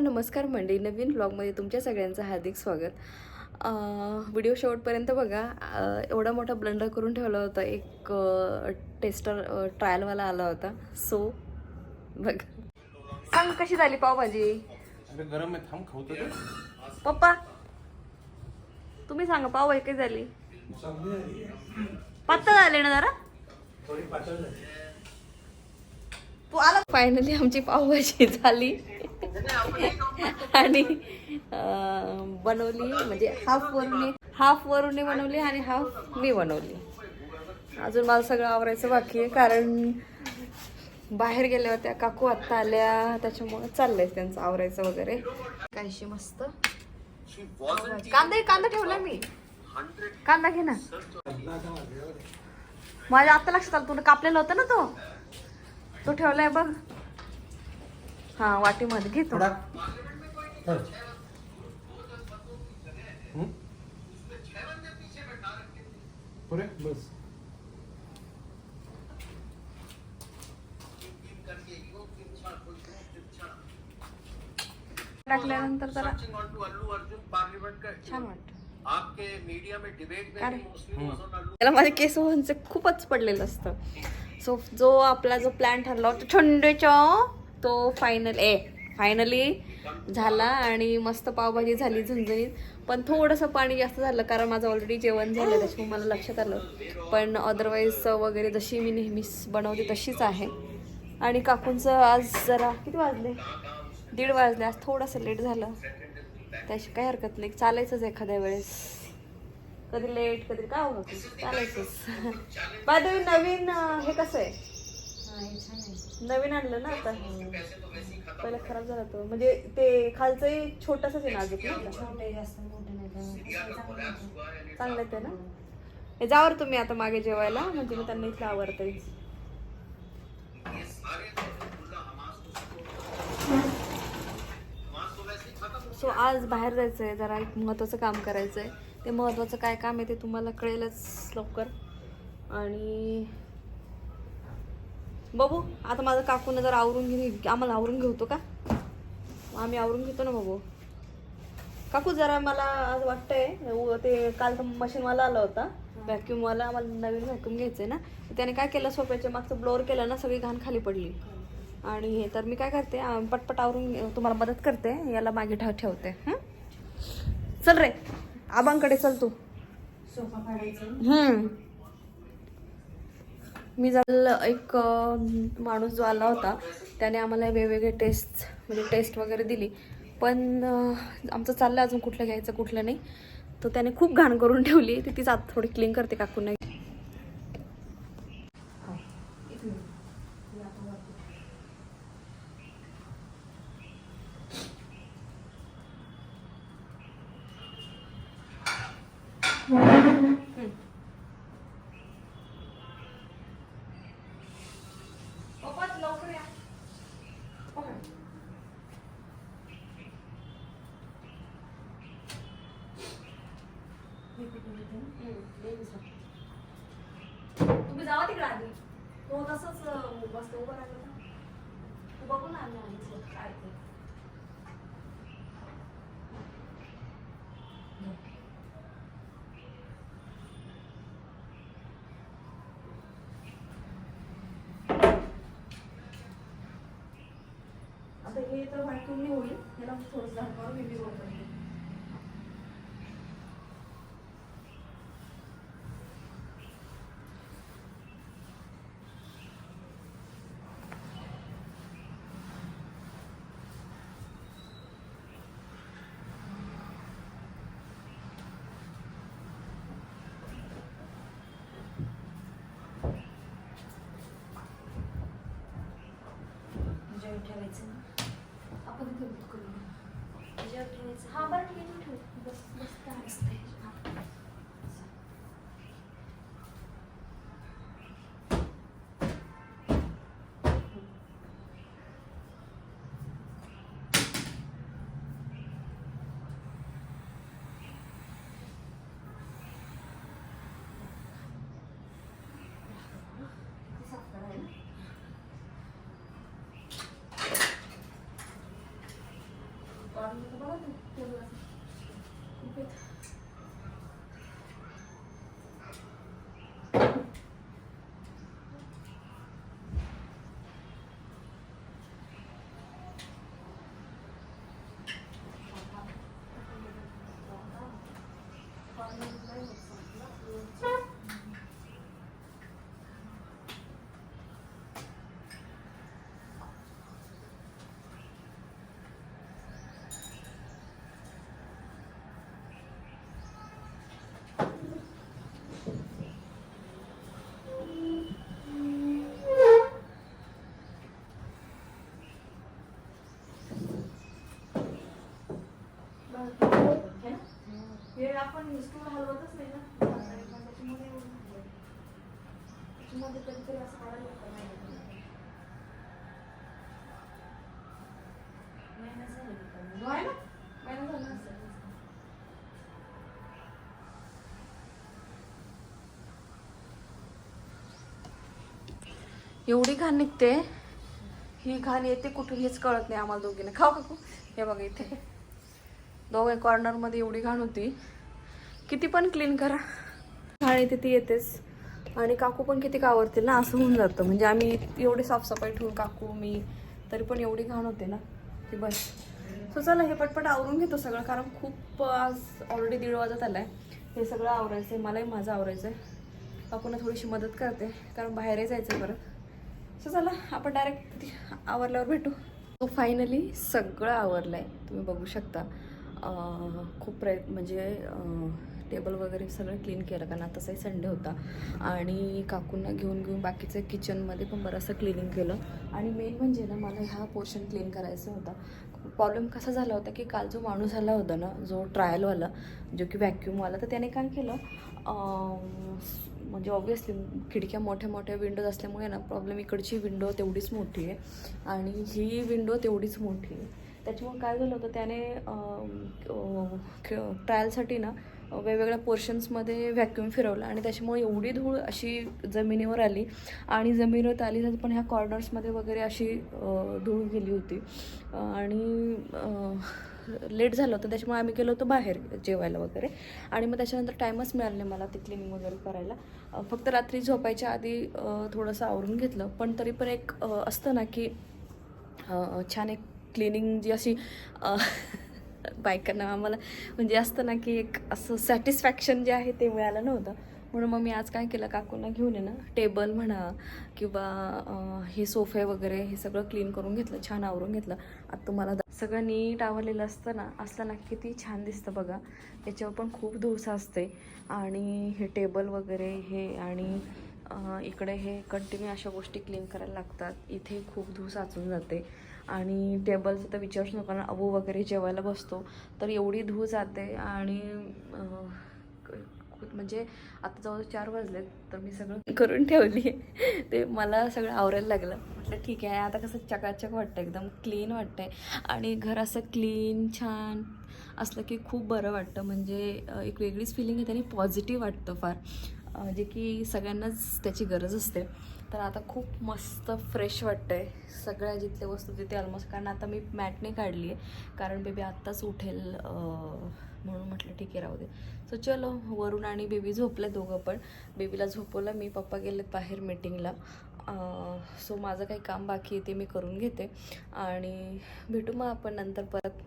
नमस्कार मंडळी. नवीन ब्लॉगमध्ये तुमच्या सगळ्यांचं हार्दिक स्वागत. व्हिडिओ शेवटपर्यंत बघा. एवढा मोठा ब्लंडर करून ठेवला होता. एक टेस्टर ट्रायलवाला आला होता. सो बघ. सांग कशी झाली पावभाजी? गरम आहे. थांब खाऊ. पप्पा तुम्ही सांगा पावभाजी कशी झाली? पातळ झाली ना जरा? आला. फायनली आमची पावभाजी झाली. आणि बनवली म्हणजे हाफ वरून हाफ वरुणी बनवली आणि हाफ मी बनवली. अजून मला सगळं आवरायचं बाकी आहे कारण बाहेर गेल्या होत्या काकू आत्ता आल्या त्याच्यामुळे चाललंय त्यांचं आवरायचं वगैरे. काहीशी मस्त. कांदा कांदा ठेवला मी. कांदा घे ना. माझ्या आत्ता लक्षात आलं तुला कापलेला होता ना तो? तो ठेवलाय बघ. हा वाटीमध्ये. घे तो. थोडा. हं. हं? पुरे बस. टाकल्यानंतर जरा का छान वाटत. आपके मीडिया में डिबेट में काय भी रे? मुस्लिम was on Allu त्याला माझे केस खूपच पडलेलं असतं. सो जो आपला जो प्लॅन ठरला होता छंडेच्या तो फायनल ए फायनली झाला आणि मस्त पावभाजी झाली झणझणीत. पण थोडंसं पाणी जास्त झालं कारण माझं ऑलरेडी जेवण झालं त्याच्यामुळे मला लक्षात आलं. पण अदरवाईज वगैरे जशी मी नेहमीच बनवते तशीच आहे. आणि काकूंचं आज जरा किती वाजले? दीड वाजले आज थोडंसं लेट झालं. त्याची काही हरकत नाही चालायचंच एखाद्या वेळेस. कधी लेट कधी काय होत चालायचंच. बाय नवीन हे कसं आहे? नवीन आणलं ना आता. पहिला खराब झाला तो म्हणजे ते खालचंही छोटस आहे नाजूक ना चांगलं आहे ना? हे जावर तुम्ही आता मागे जेवायला. म्हणजे मी त्यांना इथलं आवडते सो आज बाहेर जायचं आहे जरा एक महत्त्वाचं काम करायचं आहे ते महत्त्वाचं काय काम आहे ते तुम्हाला कळेलच लवकर. आणि बाबू आता माझं काकून जर आवरून घे आम्हाला आवरून घेतो का? आम्ही आवरून घेतो ना बाबू. काकू जरा मला आज वाटतंय ते काल तर मशीनवाला आला होता. व्हॅक्यूमवाला आम्हाला नवीन व्हॅक्यूम घ्यायचं आहे ना त्याने काय केलं सोफ्याच्या मागचं ब्लोअर केलं ना सगळी घाण खाली पडली. आणि हे तर मी काय करते पटपट आवरून तुम्हाला मदत करते याला मागे ठेव ठेवते. हं? चल रे आबांकडे चल तू. हम्म मी जाल एक माणूस जो आला होता त्याने आम्हाला वेगवेगळे टेस्ट म्हणजे टेस्ट वगैरे दिली. पण आमचं चाललं अजून कुठलं घ्यायचं कुठलं नाही. तर त्याने खूप घाण करून ठेवली. ती तीच आत थोडी क्लीन करते काकून. तुम्ही जावा तिकडे आधी. तो तसंच बस उभं राहिलं ना तू बघू ना आम्ही आधीच काय ते. आता हे तर व्हॅक्यूमने होईल. याला थोडंसं झाकणार मी बी रोल करते जेवण ठेवायचं. ना आपण इथे बुक ठेवायचं. हा बरं ठीक आहे ठेव बस बस. Thank you. एवढी घाण निघते. ही घाण येते कुठून हेच कळत नाही आम्हाला दोघींना. खाऊ काकू हे बघा इथे. दोघे कॉर्नरमध्ये एवढी घाण होती. किती पण क्लीन करा. घाण येते ती येतेच. आणि काकू पण किती आवडतील ना असं होऊन जातं. म्हणजे आम्ही एवढी साफसफाई ठेवून काकू मी तरी पण एवढी घाण होते ना की बस. सो चला हे पटपट आवरून घेतो सगळं कारण खूप आज ऑलरेडी दीड वाजत आहे हे सगळं आवरायचं आहे मलाही माझं आवरायचं आहे काकूना थोडीशी मदत करते कारण बाहेरही जायचं आहे परत. सो चला आपण डायरेक्ट आवरल्यावर भेटू. तो फायनली सगळं आवरलं आहे तुम्ही बघू शकता. खूप प्रयत्न म्हणजे टेबल वगैरे सगळं क्लीन केलं कारण आता संडे होता. आणि काकूंना घेऊन घेऊन बाकीचं किचनमध्ये पण बरंचसं क्लिनिंग केलं. आणि मेन म्हणजे ना मला ह्या पोर्शन क्लीन करायचा होता. प्रॉब्लेम कसा झाला होता की काल जो माणूस आला होता ना जो ट्रायलवाला जो की व्हॅक्यूमवाला तर त्याने काय केलं म्हणजे ऑब्विसली खिडक्या मोठ्या मोठ्या विंडोज असल्यामुळे ना प्रॉब्लेम इकडची विंडो तेवढीच मोठी आहे. आणि ही विंडो तेवढीच मोठी आहे. त्याच्यामुळे काय झालं होतं त्याने ट्रायलसाठी ना वेगवेगळ्या पोर्शन्समध्ये व्हॅक्यूम फिरवलं आणि त्याच्यामुळे एवढी धूळ अशी जमिनीवर आली आणि जमिनीवर आली तर पण ह्या कॉर्नर्समध्ये वगैरे अशी धूळ गेली होती. आणि लेट झालं होतं त्याच्यामुळे आम्ही गेलो होतो बाहेर जेवायला वगैरे. आणि मग त्याच्यानंतर टाईमच मिळाला नाही मला ते क्लिनिंग वगैरे करायला. फक्त रात्री झोपायच्या आधी थोडंसं आवरून घेतलं. पण तरी पण एक असतं ना की छान एक क्लिनिंग जी अशी बायकांना आम्हाला म्हणजे असतं ना की एक असं सॅटिस्फॅक्शन जे आहे ते मिळालं नव्हतं. म्हणून मग मी आज काय केलं काकूंना घेऊन आहे ना टेबल म्हणा किंवा हे सोफे वगैरे हे सगळं क्लीन करून घेतलं छान आवरून घेतलं. आता तुम्हाला सगळं नीट आवरलेलं असतं ना असलं ना किती छान दिसतं बघा. त्याच्यावर पण खूप धूस असते आणि हे टेबल वगैरे हे आणि इकडे हे कंटिन्यू अशा गोष्टी क्लीन करायला लागतात. इथे खूप धू साचून जाते. आणि टेबलचं तर विचारूच नका ना अबू वगैरे जेवायला बसतो. तर एवढी धूळ जाते आणि म्हणजे आता जवळ चार वाजलेत तर मी सगळं करून ठेवली. ते मला सगळं आवरायला लागलं. म्हटलं ठीक आहे आता कसं चकाचक वाटतं एकदम क्लीन वाटतंय. आणि घर असं क्लीन छान असलं की खूप बरं वाटतं. म्हणजे एक वेगळीच फिलिंग येते आणि पॉझिटिव्ह वाटतं फार. जे म्हणजे की सगळ्यांनाच त्याची गरज असते. तर आता खूप मस्त फ्रेश वाटतंय. सगळ्या जिथल्या वस्तू तिथे ऑलमोस्ट कारण आता मी मॅटने काढली आहे कारण बेबी आत्ताच उठेल म्हणून म्हटलं ठीक आहे राहू दे. सो चलो वरून आणि बेबी झोपले दोघं पण. बेबीला झोपवलं मी पप्पा गेलेत बाहेर मीटिंगला सो माझं काही काम बाकी आहे ते मी करून घेते. आणि भेटू मग आपण नंतर परत.